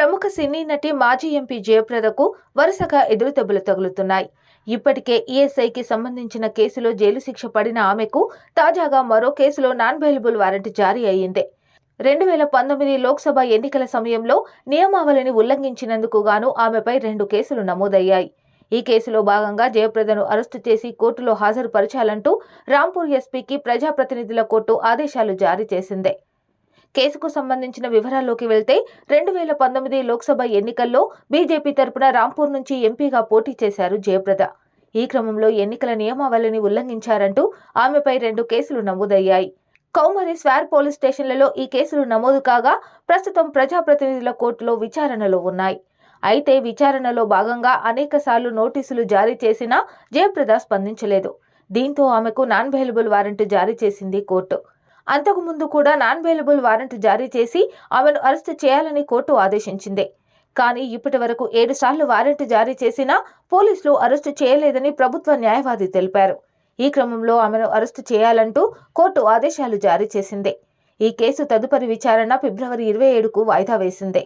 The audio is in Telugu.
ప్రముఖ సినీ నటి మాజీ ఎంపీ జయప్రదకు వరుసగా ఎదురుదెబ్బలు తగులుతున్నాయి. ఇప్పటికే ఈఎస్ఐకి సంబంధించిన కేసులో జైలు శిక్ష పడిన ఆమెకు తాజాగా మరో కేసులో నాన్ బెయిలబుల్ వారెంట్ జారీ అయ్యింది. రెండు వేల పంతొమ్మిది లోక్సభ ఎన్నికల సమయంలో నియమావళిని ఉల్లంఘించినందుకు గాను ఆమెపై రెండు కేసులు నమోదయ్యాయి. ఈ కేసులో భాగంగా జయప్రదను అరెస్టు చేసి కోర్టులో హాజరుపరచాలంటూ రాంపూర్ ఎస్పీకి ప్రజాప్రతినిధుల కోర్టు ఆదేశాలు జారీ చేసింది. కేసుకు సంబంధించిన వివరాల్లోకి వెళ్తే రెండు వేల పంతొమ్మిది లోక్సభ ఎన్నికల్లో బీజేపీ తరపున రాంపూర్ నుంచి ఎంపీగా పోటీ చేశారు జయప్రద. ఈ క్రమంలో ఎన్నికల నియమావళిని ఉల్లంఘించారంటూ ఆమెపై రెండు కేసులు నమోదయ్యాయి. కౌమరి స్వార్ పోలీస్ స్టేషన్లలో ఈ కేసులు నమోదు కాగా ప్రస్తుతం ప్రజాప్రతినిధుల కోర్టులో విచారణలో ఉన్నాయి. అయితే విచారణలో భాగంగా అనేకసార్లు నోటీసులు జారీ చేసినా జయప్రద స్పందించలేదు. దీంతో ఆమెకు నాన్ అవైలబుల్ వారెంట్ జారీ చేసింది కోర్టు. అంతకుముందు కూడా నాన్ బెయిలబుల్ వారెంట్ జారీ చేసి ఆమెను అరెస్టు చేయాలని కోర్టు ఆదేశించింది. కానీ ఇప్పటి వరకు ఏడు సార్లు వారెంట్ జారీ చేసినా పోలీసులు అరెస్టు చేయలేదని ప్రభుత్వ న్యాయవాది తెలిపారు. ఈ క్రమంలో ఆమెను అరెస్టు చేయాలంటూ కోర్టు ఆదేశాలు జారీ చేసింది. ఈ కేసు తదుపరి విచారణ ఫిబ్రవరి ఇరవై ఏడుకు వాయిదా వేసింది.